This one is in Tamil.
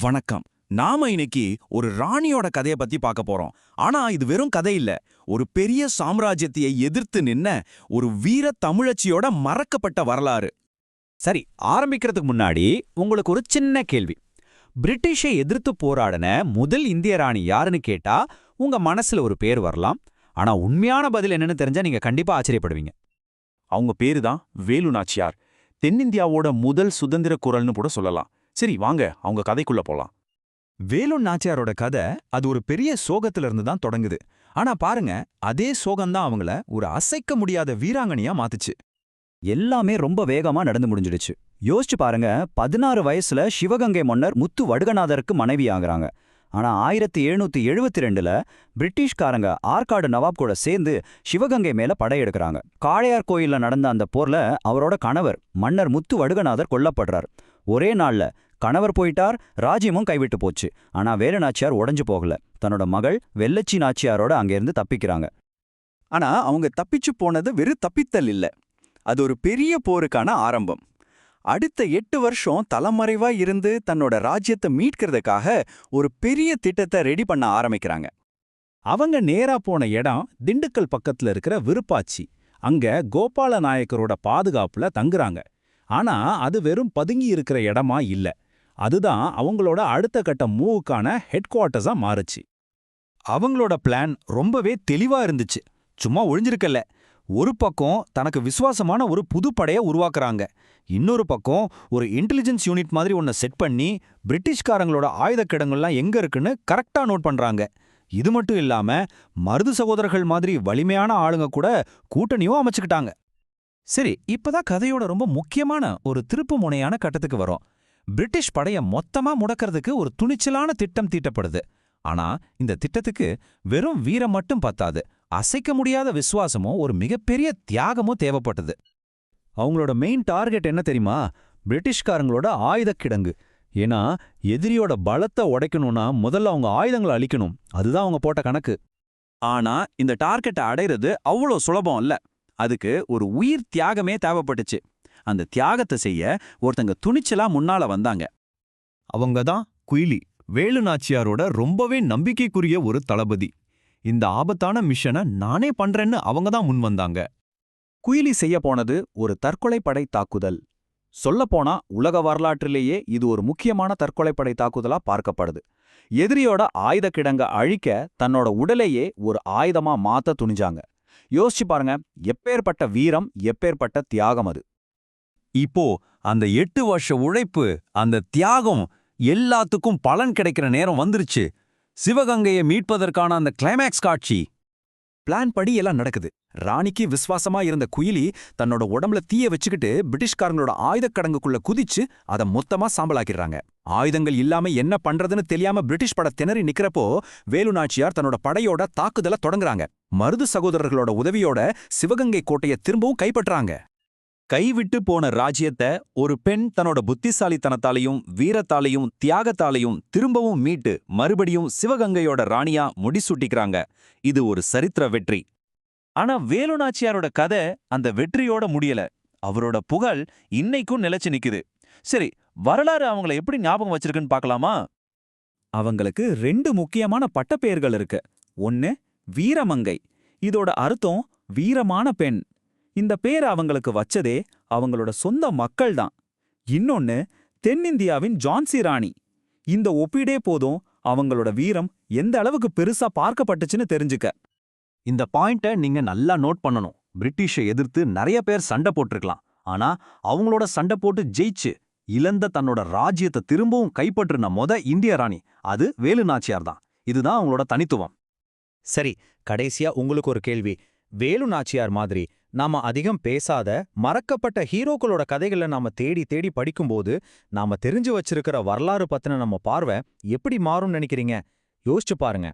வணக்கம். நாம இன்னைக்கு ஒரு ராணியோட கதைய பத்தி பார்க்க போறோம். ஆனா இது வெறும் கதை இல்ல. ஒரு பெரிய சாம்ராஜ்யத்தையே எதிர்த்து நின்ன ஒரு வீர தமிழச்சியோட மறக்கப்பட்ட வரலாறு. சரி ஆரம்பிக்கிறதுக்கு முன்னாடி உங்களுக்கு ஒரு சின்ன கேள்வி. பிரிட்டிஷை எதிர்த்து போராடின முதல் இந்திய ராணி யாருன்னு கேட்டா உங்க மனசுல ஒரு பேர் வரலாம். ஆனா உண்மையான பதில் என்னன்னு தெரிஞ்சா நீங்க கண்டிப்பா ஆச்சரியப்படுவீங்க. அவங்க பேரு தான் வேலு நாச்சியார் தென்னிந்தியாவோட முதல் சுதந்திர குரல்னு கூட சொல்லலாம். சரி வாங்க அவங்க கதைக்குள்ள போலாம். வேலு நாச்சியாரோட கதை அது ஒரு பெரிய சோகத்துல இருந்து தான் தொடங்குது. ஆனா பாருங்க அதே சோகம்தான் அவங்கள ஒரு அசைக்க முடியாத வீராங்கனையா மாத்துச்சு. எல்லாமே ரொம்ப வேகமா நடந்து முடிஞ்சிடுச்சு. யோசிச்சு பாருங்க பதினாறு வயசுல சிவகங்கை மன்னர் முத்து வடுகநாதருக்கு மனைவி ஆகுறாங்க ஆனா ஆயிரத்தி எழுநூத்தி எழுபத்தி ரெண்டுல பிரிட்டிஷ்காரங்க ஆற்காடு நவாப் கூட சேர்ந்து சிவகங்கை மேல படையெடுக்கறாங்க காளையார் கோயில்ல நடந்த அந்த போர்ல அவரோட கணவர் மன்னர் முத்து வடுகநாதர் கொல்லப்படுறார். ஒரே நாள்ல கணவர் போயிட்டார் ராஜ்யமும் கைவிட்டு போச்சு. ஆனா வேலு நாச்சியார் உடஞ்சு போகல. தன்னோட மகள் வெள்ளச்சி நாச்சியாரோட அங்கிருந்து தப்பிக்கிறாங்க. ஆனா அவங்க தப்பிச்சு போனது வெறும் தப்பித்தல் இல்ல. அது ஒரு பெரிய போருக்கான ஆரம்பம். அடுத்த எட்டு வருஷம் தலைமறைவா இருந்து தன்னோட ராஜ்யத்தை மீட்கிறதுக்காக ஒரு பெரிய திட்டத்தை ரெடி பண்ண ஆரம்பிக்கிறாங்க. அவங்க நேரா போன இடம் திண்டுக்கல் பக்கத்துல இருக்கிற விருப்பாச்சி. அங்க கோபால நாயக்கரோட பாதுகாப்புல தங்குறாங்க. ஆனா அது வெறும் பதுங்கி இருக்கிற இடமா இல்ல. அதுதான் அவங்களோட அடுத்த கட்ட மூவுக்கான ஹெட் குவார்ட்டர்ஸாக மாறுச்சு. அவங்களோட பிளான் ரொம்பவே தெளிவா இருந்துச்சு. சும்மா ஒழிஞ்சிருக்கல. ஒரு பக்கம் தனக்கு விசுவாசமான ஒரு புது உருவாக்குறாங்க. இன்னொரு பக்கம் ஒரு இன்டெலிஜென்ஸ் யூனிட் மாதிரி ஒன்ன செட் பண்ணி பிரிட்டிஷ்காரங்களோட ஆயுத கிடங்கள்லாம் எங்க இருக்குன்னு கரெக்டாக நோட் பண்றாங்க. இது மட்டும் இல்லாம மருது சகோதரர்கள் மாதிரி வலிமையான ஆளுங்க கூட கூட்டணியும் அமைச்சுக்கிட்டாங்க. சரி இப்பதான் கதையோட ரொம்ப முக்கியமான ஒரு திருப்பு முனையான கட்டத்துக்கு வரும். பிரிட்டிஷ் படைய மொத்தமா முடக்கிறதுக்கு ஒரு துணிச்சலான திட்டம் தீட்டப்படுது. ஆனா இந்த திட்டத்துக்கு வெறும் வீரம் மட்டும் பத்தாது. அசைக்க முடியாத விசுவாசமும் ஒரு மிகப்பெரிய தியாகமும் தேவைப்பட்டது. அவங்களோட மெயின் டார்கெட் என்ன தெரியுமா? பிரிட்டிஷ்காரங்களோட ஆயுத கிடங்கு ஏன்னா எதிரியோட பலத்தை உடைக்கணும்னா முதல்ல அவங்க ஆயுதங்களை அழிக்கணும். அதுதான் அவங்க போட்ட கணக்கு. ஆனா இந்த டார்கெட்டை அடைறது அவ்வளோ சுலபம் இல்ல. அதுக்கு ஒரு உயிர் தியாகமே தேவைப்பட்டுச்சு. அந்த தியாகத்தை செய்ய ஒருத்தங்க துணிச்சலா முன்னால வந்தாங்க. அவங்க தான் குயிலி வேலு நாச்சியாரோட ரொம்பவே நம்பிக்கைக்குரிய ஒரு தளபதி. இந்த ஆபத்தான மிஷனை நானே பண்றேன்னு அவங்க தான் முன் வந்தாங்க. குயிலி செய்ய போனது ஒரு தற்கொலைப்படை தாக்குதல். சொல்லப்போனா உலக வரலாற்றிலேயே இது ஒரு முக்கியமான தற்கொலைப்படை தாக்குதலா பார்க்கப்படுது. எதிரியோட ஆயுத கிடங்க அழிக்க தன்னோட உடலையே ஒரு ஆயுதமா மாத்த துணிஞ்சாங்க. யோசிச்சு பாருங்க எப்பேற்பட்ட வீரம் எப்பேற்பட்ட தியாகம் அது. இப்போ அந்த எட்டு வருஷ உழைப்பு அந்த தியாகம் எல்லாத்துக்கும் பலன் கிடைக்கிற நேரம் வந்துருச்சு. சிவகங்கையை மீட்பதற்கான அந்த கிளைமேக்ஸ் காட்சி. பிளான் படி எல்லாம் நடக்குது. ராணிக்கு விசுவாசமா இருந்த குயிலி தன்னோட உடம்புல தீய வச்சுக்கிட்டு பிரிட்டிஷ்காரங்களோட ஆயுதக் கடங்குக்குள்ள குதிச்சு அதை மொத்தமா சாம்பலாக்கிடுறாங்க. ஆயுதங்கள் இல்லாம என்ன பண்றதுன்னு தெரியாம பிரிட்டிஷ் பட திணறி நிக்கிறப்போ வேலு நாச்சியார் தன்னோட படையோட தாக்குதல தொடங்குறாங்க. மருது சகோதரர்களோட உதவியோட சிவகங்கை கோட்டையை திரும்பவும் கைப்பற்றாங்க. கைவிட்டு போன ராஜ்யத்தை ஒரு பெண் தன்னோட புத்திசாலித்தனத்தாலையும் வீரத்தாலையும் தியாகத்தாலையும் திரும்பவும் மீட்டு மறுபடியும் சிவகங்கையோட ராணியா முடிசூட்டிக்கிறாங்க. இது ஒரு சரித்திர வெற்றி. ஆனா வேலுநாச்சியாரோட கதை அந்த வெற்றியோட முடியல. அவரோட புகழ் இன்னைக்கும் நிலைச்சு நிக்குது. சரி வரலாறு அவங்கள எப்படி ஞாபகம் வச்சிருக்குன்னு பார்க்கலாமா? அவங்களுக்கு ரெண்டு முக்கியமான பட்டப்பெயர்கள் இருக்கு. ஒன்னு வீரமங்கை. இதோட அர்த்தம் வீரமான பெண். இந்த பேர் அவங்களுக்கு வச்சதே அவங்களோட சொந்த மக்கள் தான் இன்னொன்னு தென்னிந்தியாவின் ஜான்சி ராணி. இந்த ஒப்பீடே போதும் அவங்களோட வீரம் எந்த அளவுக்கு பெருசா பார்க்கப்பட்டுச்சுன்னு தெரிஞ்சுக்க. இந்த பாயிண்ட்டை நீங்க நல்லா நோட் பண்ணணும். பிரிட்டிஷை எதிர்த்து நிறைய பேர் சண்டை போட்டிருக்கலாம். ஆனா அவங்களோட சண்டை போட்டு ஜெயிச்சு இழந்த தன்னோட ராஜ்யத்தை திரும்பவும் கைப்பற்றின மொத இந்திய ராணி. அது வேலு நாச்சியார் தான். இதுதான் அவங்களோட தனித்துவம். சரி கடைசியா உங்களுக்கு ஒரு கேள்வி. வேலு நாச்சியார் மாதிரி நாம அதிகம் பேசாத மறக்கப்பட்ட ஹீரோக்களோட கதைகளை நாம தேடி தேடி படிக்கும்போது நாம தெரிஞ்சு வச்சிருக்கிற வரலாறு பத்தின நம்ம பார்வை எப்படி மாறும்னு நினைக்கிறீங்க? யோசிச்சு பாருங்க.